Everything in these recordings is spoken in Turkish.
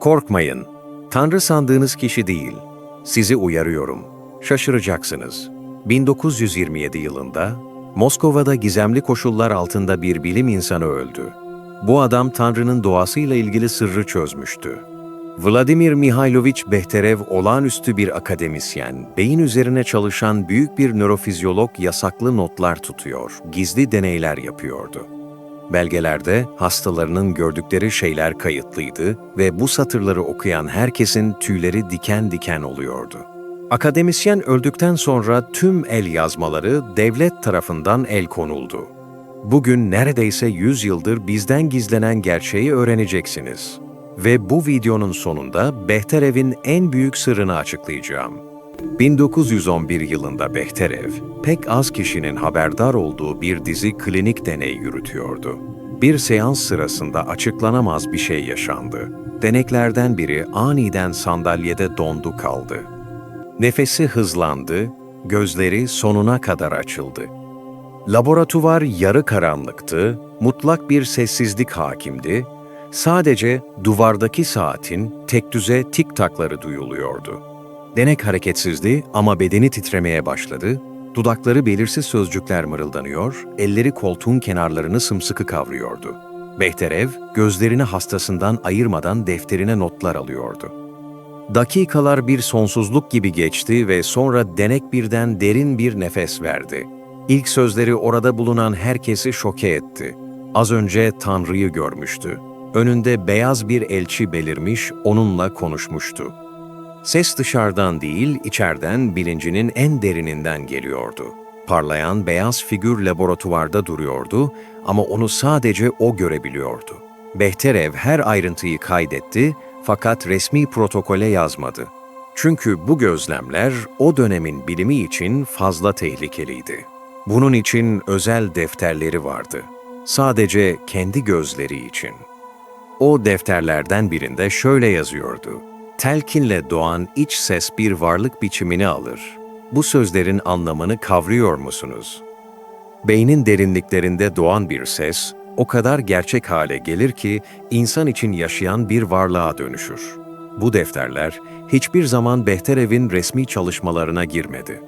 Korkmayın. Tanrı sandığınız kişi değil. Sizi uyarıyorum. Şaşıracaksınız. 1927 yılında Moskova'da gizemli koşullar altında bir bilim insanı öldü. Bu adam Tanrı'nın doğasıyla ilgili sırrı çözmüştü. Vladimir Mihailovich Behterev olağanüstü bir akademisyen, beyin üzerine çalışan büyük bir nörofizyolog yasaklı notlar tutuyor, gizli deneyler yapıyordu. Belgelerde hastalarının gördükleri şeyler kayıtlıydı ve bu satırları okuyan herkesin tüyleri diken diken oluyordu. Akademisyen öldükten sonra tüm el yazmaları devlet tarafından el konuldu. Bugün neredeyse 100 yıldır bizden gizlenen gerçeği öğreneceksiniz. Ve bu videonun sonunda Behterev'in en büyük sırrını açıklayacağım. 1911 yılında Behterev, pek az kişinin haberdar olduğu bir dizi klinik deney yürütüyordu. Bir seans sırasında açıklanamaz bir şey yaşandı. Deneklerden biri aniden sandalyede dondu kaldı. Nefesi hızlandı, gözleri sonuna kadar açıldı. Laboratuvar yarı karanlıktı, mutlak bir sessizlik hakimdi, sadece duvardaki saatin tek düze tik takları duyuluyordu. Denek hareketsizdi ama bedeni titremeye başladı, dudakları belirsiz sözcükler mırıldanıyor, elleri koltuğun kenarlarını sımsıkı kavruyordu. Behterev, gözlerini hastasından ayırmadan defterine notlar alıyordu. Dakikalar bir sonsuzluk gibi geçti ve sonra denek birden derin bir nefes verdi. İlk sözleri orada bulunan herkesi şoke etti. Az önce Tanrı'yı görmüştü. Önünde beyaz bir elçi belirmiş, onunla konuşmuştu. Ses dışarıdan değil, içeriden bilincinin en derininden geliyordu. Parlayan beyaz figür laboratuvarda duruyordu ama onu sadece o görebiliyordu. Behterev her ayrıntıyı kaydetti fakat resmi protokole yazmadı. Çünkü bu gözlemler o dönemin bilimi için fazla tehlikeliydi. Bunun için özel defterleri vardı. Sadece kendi gözleri için. O defterlerden birinde şöyle yazıyordu. Telkinle doğan iç ses bir varlık biçimini alır. Bu sözlerin anlamını kavruyor musunuz? Beynin derinliklerinde doğan bir ses, o kadar gerçek hale gelir ki insan için yaşayan bir varlığa dönüşür. Bu defterler hiçbir zaman Behterev'in resmi çalışmalarına girmedi.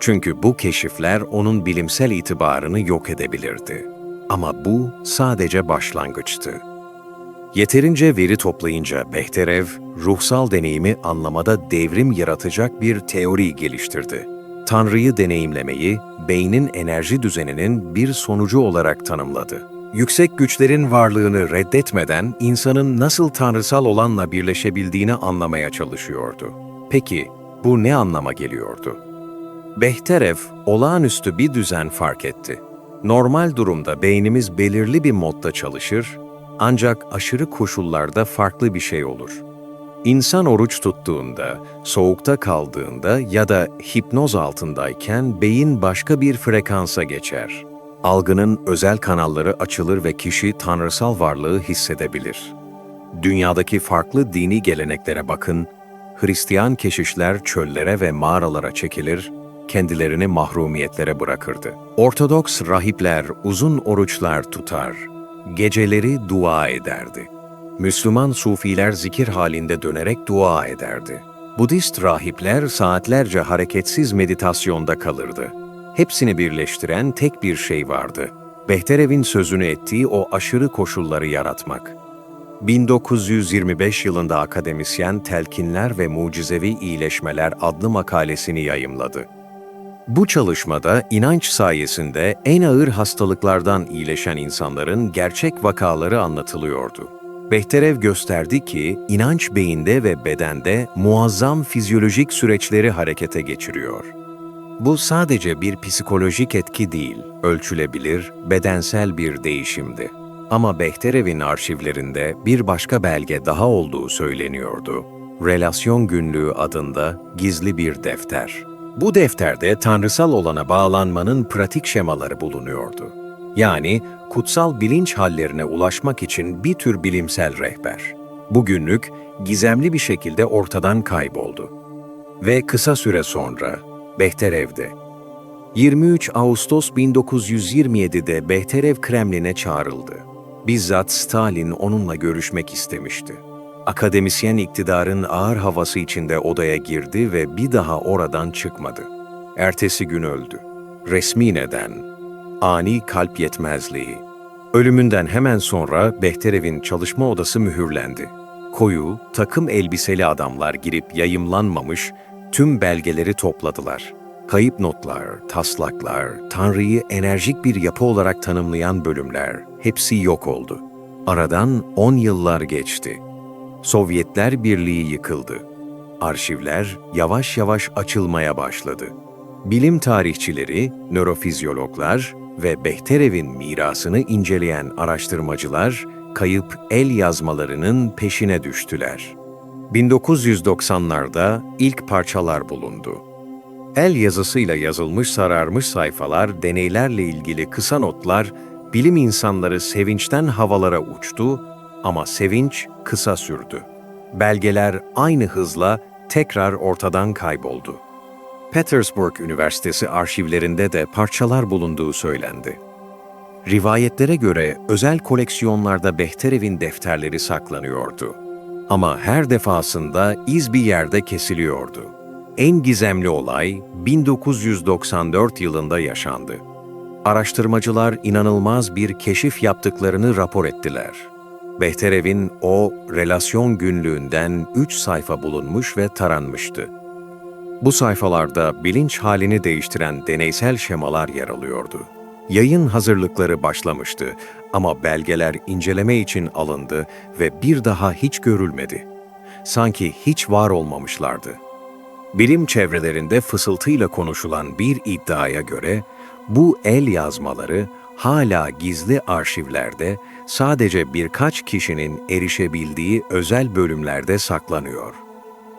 Çünkü bu keşifler onun bilimsel itibarını yok edebilirdi. Ama bu sadece başlangıçtı. Yeterince veri toplayınca Behterev, ruhsal deneyimi anlamada devrim yaratacak bir teori geliştirdi. Tanrı'yı deneyimlemeyi, beynin enerji düzeninin bir sonucu olarak tanımladı. Yüksek güçlerin varlığını reddetmeden insanın nasıl tanrısal olanla birleşebildiğini anlamaya çalışıyordu. Peki bu ne anlama geliyordu? Behterev olağanüstü bir düzen fark etti. Normal durumda beynimiz belirli bir modda çalışır, ancak aşırı koşullarda farklı bir şey olur. İnsan oruç tuttuğunda, soğukta kaldığında ya da hipnoz altındayken beyin başka bir frekansa geçer. Algının özel kanalları açılır ve kişi tanrısal varlığı hissedebilir. Dünyadaki farklı dini geleneklere bakın, Hristiyan keşişler çöllere ve mağaralara çekilir, kendilerini mahrumiyetlere bırakırdı. Ortodoks rahipler uzun oruçlar tutar, geceleri dua ederdi. Müslüman sufiler zikir halinde dönerek dua ederdi. Budist rahipler saatlerce hareketsiz meditasyonda kalırdı. Hepsini birleştiren tek bir şey vardı. Behterev'in sözünü ettiği o aşırı koşulları yaratmak. 1925 yılında akademisyen Telkinler ve Mucizevi İyileşmeler adlı makalesini yayımladı. Bu çalışmada inanç sayesinde en ağır hastalıklardan iyileşen insanların gerçek vakaları anlatılıyordu. Behterev gösterdi ki inanç beyinde ve bedende muazzam fizyolojik süreçleri harekete geçiriyor. Bu sadece bir psikolojik etki değil, ölçülebilir, bedensel bir değişimdi. Ama Behterev'in arşivlerinde bir başka belge daha olduğu söyleniyordu. Relasyon Günlüğü adında gizli bir defter. Bu defterde tanrısal olana bağlanmanın pratik şemaları bulunuyordu. Yani kutsal bilinç hallerine ulaşmak için bir tür bilimsel rehber. Bu günlük gizemli bir şekilde ortadan kayboldu. Ve kısa süre sonra Behterev'de 23 Ağustos 1927'de Behterev Kremlin'e çağrıldı. Bizzat Stalin onunla görüşmek istemişti. Akademisyen iktidarın ağır havası içinde odaya girdi ve bir daha oradan çıkmadı. Ertesi gün öldü. Resmi neden, ani kalp yetmezliği. Ölümünden hemen sonra Behterev'in çalışma odası mühürlendi. Koyu, takım elbiseli adamlar girip yayımlanmamış tüm belgeleri topladılar. Kayıp notlar, taslaklar, Tanrı'yı enerjik bir yapı olarak tanımlayan bölümler hepsi yok oldu. Aradan 10 yıllar geçti. Sovyetler Birliği yıkıldı. Arşivler yavaş yavaş açılmaya başladı. Bilim tarihçileri, nörofizyologlar ve Behterev'in mirasını inceleyen araştırmacılar kayıp el yazmalarının peşine düştüler. 1990'larda ilk parçalar bulundu. El yazısıyla yazılmış sararmış sayfalar, deneylerle ilgili kısa notlar, bilim insanları sevinçten havalara uçtu ama sevinç kısa sürdü. Belgeler aynı hızla tekrar ortadan kayboldu. Petersburg Üniversitesi arşivlerinde de parçalar bulunduğu söylendi. Rivayetlere göre özel koleksiyonlarda Behterev'in defterleri saklanıyordu. Ama her defasında iz bir yerde kesiliyordu. En gizemli olay 1994 yılında yaşandı. Araştırmacılar inanılmaz bir keşif yaptıklarını rapor ettiler. Behterev'in o relasyon günlüğünden 3 sayfa bulunmuş ve taranmıştı. Bu sayfalarda bilinç halini değiştiren deneysel şemalar yer alıyordu. Yayın hazırlıkları başlamıştı ama belgeler inceleme için alındı ve bir daha hiç görülmedi. Sanki hiç var olmamışlardı. Bilim çevrelerinde fısıltıyla konuşulan bir iddiaya göre bu el yazmaları hala gizli arşivlerde sadece birkaç kişinin erişebildiği özel bölümlerde saklanıyor.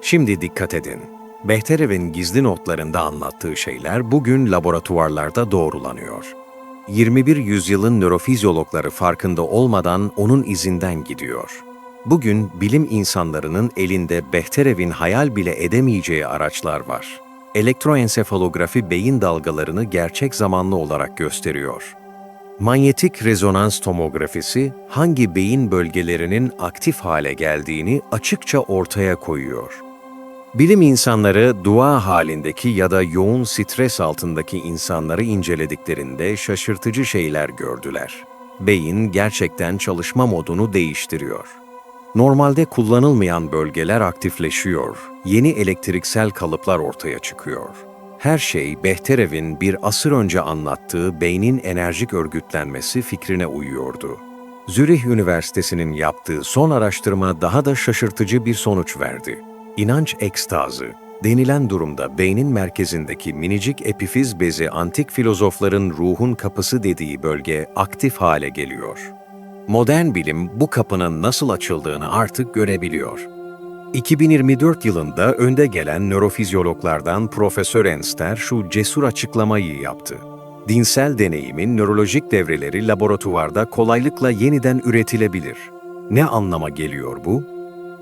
Şimdi dikkat edin. Behterev'in gizli notlarında anlattığı şeyler bugün laboratuvarlarda doğrulanıyor. 21 yüzyılın nörofizyologları farkında olmadan onun izinden gidiyor. Bugün bilim insanlarının elinde Behterev'in hayal bile edemeyeceği araçlar var. Elektroensefalografi beyin dalgalarını gerçek zamanlı olarak gösteriyor. Manyetik rezonans tomografisi hangi beyin bölgelerinin aktif hale geldiğini açıkça ortaya koyuyor. Bilim insanları dua halindeki ya da yoğun stres altındaki insanları incelediklerinde şaşırtıcı şeyler gördüler. Beyin gerçekten çalışma modunu değiştiriyor. Normalde kullanılmayan bölgeler aktifleşiyor, yeni elektriksel kalıplar ortaya çıkıyor. Her şey Behterev'in bir asır önce anlattığı beynin enerjik örgütlenmesi fikrine uyuyordu. Zürih Üniversitesi'nin yaptığı son araştırma daha da şaşırtıcı bir sonuç verdi. İnanç ekstazı denilen durumda beynin merkezindeki minicik epifiz bezi antik filozofların ruhun kapısı dediği bölge aktif hale geliyor. Modern bilim bu kapının nasıl açıldığını artık görebiliyor. 2024 yılında önde gelen nörofizyologlardan Profesör Enster şu cesur açıklamayı yaptı. Dinsel deneyimin nörolojik devreleri laboratuvarda kolaylıkla yeniden üretilebilir. Ne anlama geliyor bu?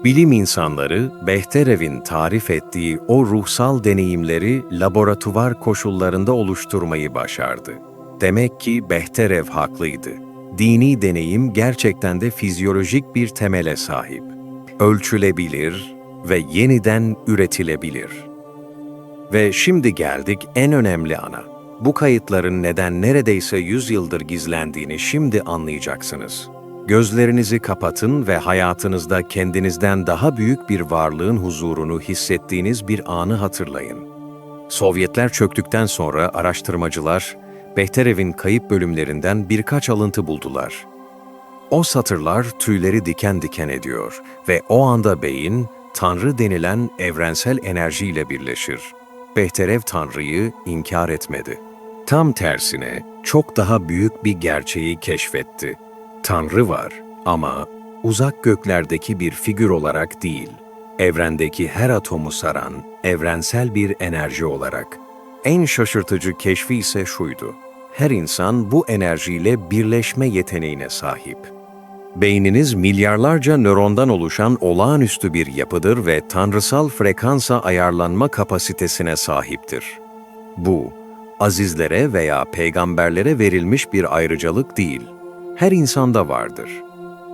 Bilim insanları Behterev'in tarif ettiği o ruhsal deneyimleri laboratuvar koşullarında oluşturmayı başardı. Demek ki Behterev haklıydı. Dini deneyim gerçekten de fizyolojik bir temele sahip. Ölçülebilir ve yeniden üretilebilir. Ve şimdi geldik en önemli ana. Bu kayıtların neden neredeyse 100 yıldır gizlendiğini şimdi anlayacaksınız. Gözlerinizi kapatın ve hayatınızda kendinizden daha büyük bir varlığın huzurunu hissettiğiniz bir anı hatırlayın. Sovyetler çöktükten sonra araştırmacılar Behterev'in kayıp bölümlerinden birkaç alıntı buldular. O satırlar tüyleri diken diken ediyor ve o anda beyin, Tanrı denilen evrensel enerjiyle birleşir. Behterev Tanrı'yı inkar etmedi. Tam tersine çok daha büyük bir gerçeği keşfetti. Tanrı var ama uzak göklerdeki bir figür olarak değil, evrendeki her atomu saran evrensel bir enerji olarak. En şaşırtıcı keşfi ise şuydu. Her insan bu enerjiyle birleşme yeteneğine sahip. Beyniniz milyarlarca nörondan oluşan olağanüstü bir yapıdır ve tanrısal frekansa ayarlanma kapasitesine sahiptir. Bu, azizlere veya peygamberlere verilmiş bir ayrıcalık değil. Her insanda vardır.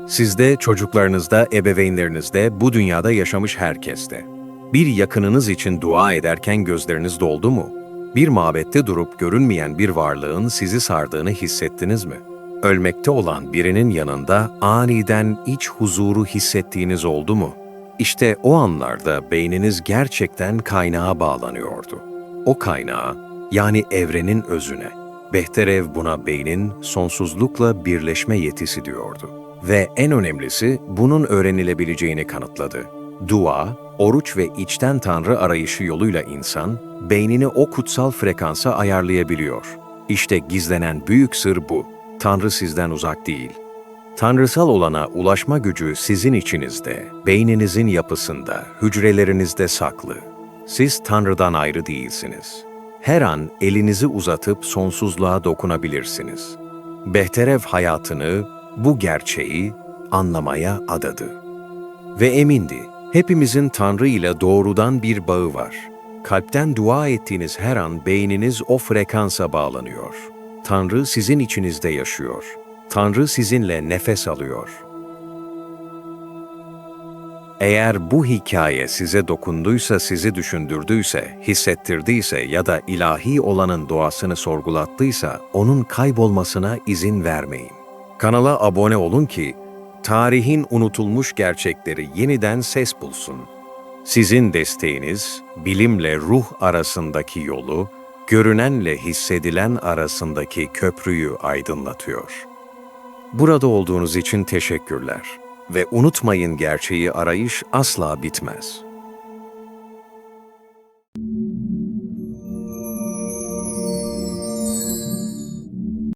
Sizde, çocuklarınızda, ebeveynlerinizde, bu dünyada yaşamış herkeste. Bir yakınınız için dua ederken gözleriniz doldu mu? Bir mabette durup görünmeyen bir varlığın sizi sardığını hissettiniz mi? Ölmekte olan birinin yanında aniden iç huzuru hissettiğiniz oldu mu? İşte o anlarda beyniniz gerçekten kaynağa bağlanıyordu. O kaynağa, yani evrenin özüne. Behterev buna beynin sonsuzlukla birleşme yetisi diyordu. Ve en önemlisi bunun öğrenilebileceğini kanıtladı. Dua, oruç ve içten tanrı arayışı yoluyla insan, beynini o kutsal frekansa ayarlayabiliyor. İşte gizlenen büyük sır bu. Tanrı sizden uzak değil. Tanrısal olana ulaşma gücü sizin içinizde, beyninizin yapısında, hücrelerinizde saklı. Siz Tanrı'dan ayrı değilsiniz. Her an elinizi uzatıp sonsuzluğa dokunabilirsiniz. Behterev hayatını, bu gerçeği anlamaya adadı. Ve emindi, hepimizin Tanrı ile doğrudan bir bağı var. Kalpten dua ettiğiniz her an beyniniz o frekansa bağlanıyor. Tanrı sizin içinizde yaşıyor. Tanrı sizinle nefes alıyor. Eğer bu hikaye size dokunduysa, sizi düşündürdüyse, hissettirdiyse ya da ilahi olanın doğasını sorgulattıysa, onun kaybolmasına izin vermeyin. Kanala abone olun ki, tarihin unutulmuş gerçekleri yeniden ses bulsun. Sizin desteğiniz, bilimle ruh arasındaki yolu, görünenle hissedilen arasındaki köprüyü aydınlatıyor. Burada olduğunuz için teşekkürler ve unutmayın gerçeği arayış asla bitmez.